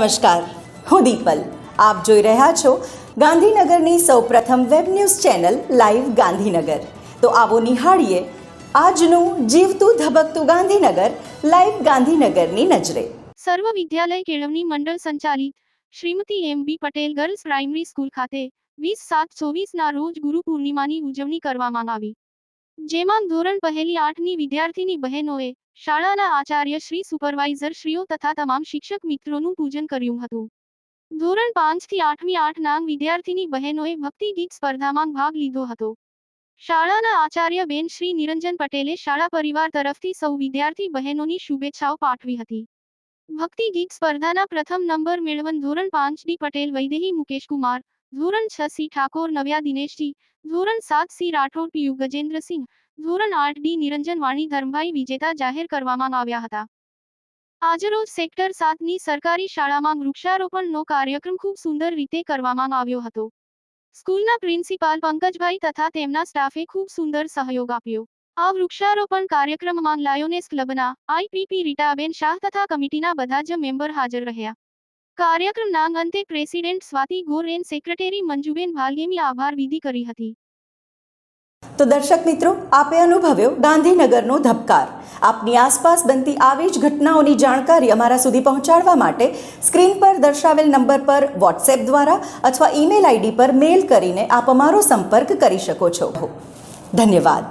નમસ્કાર, હું દીપલ. આપ જોઈ રહ્યા છો ગાંધીનગરની સૌપ્રથમ web news channel live Gandhinagar. તો આવો નિહાળીએ આજનું જીવતું ધબકતું ગાંધીનગર, લાઈવ ગાંધીનગરની નજરે. સર્વ વિદ્યાલય કેળવણી મંડળ સંચાલિત Shrimati M B Patel girls primary school ખાતે વીસ સાત ચોવીસના રોજ ગુરુ પૂર્ણિમાની ઉજવણી કરવામાં આવી. જેમાં ધોરણ પહેલી આઠની વિદ્યાર્થીની બહેનોએ શાળાના આચાર્ય શ્રી સુપરવાઇઝર શ્રીઓ તથા તમામ શિક્ષક મિત્રોનું પૂજન કર્યું હતું. ધોરણ પાંચથી આઠમી આઠ નામ વિદ્યાર્થીની બહેનોએ ભક્તિ ગીત સ્પર્ધામાં ભાગ લીધો હતો. શાળાના આચાર્ય બેન શ્રી નિરંજન પટેલે શાળા પરિવાર તરફથી સૌ વિદ્યાર્થી બહેનોની શુભેચ્છાઓ પાઠવી હતી. ભક્તિ ગીત સ્પર્ધાના પ્રથમ નંબર મેળવન ધોરણ પાંચ ડી પટેલ વૈદેહી મુકેશ કુમાર ધોરણ છ સી ઠાકોર નવ્યા દિનેશજી, ધોરણ સાત સી રાઠોડ પીયુ ગજેન્દ્રસિંહ, ધોરણ આઠ ડી નિરંજન વાણી ધર્મભાઈ વિજેતા જાહેર કરવામાં આવ્યા હતા. આજરોજ સેક્ટર સાતની સરકારી શાળામાં વૃક્ષારોપણનો કાર્યક્રમ ખૂબ સુંદર રીતે કરવામાં આવ્યો હતો. સ્કૂલના પ્રિન્સિપાલ પંકજભાઈ તથા તેમના સ્ટાફે ખૂબ સુંદર સહયોગ આપ્યો. આ વૃક્ષારોપણ કાર્યક્રમમાં લાયોનેસ ક્લબના આઈપીપી રીટાબેન શાહ તથા કમિટીના બધા જ મેમ્બર હાજર રહ્યા. કાર્યક્રમના અંતે president Swati Gor and secretary Manjuben Bhalyemi આભાર વિધિ કરી હતી. તો દર્શક મિત્રો, આપે અનુભવ્યો ગાંધીનગરનો ધબકાર. આપની આસપાસ બનતી આવી જ ઘટનાઓની જાણકારી અમારા સુધી પહોંચાડવા માટે સ્ક્રીન પર દર્શાવેલ નંબર પર વોટ્સએપ દ્વારા અથવા ઈમેલ આઈડી પર મેલ કરીને આપ અમારો સંપર્ક કરી શકો છો. ધન્યવાદ.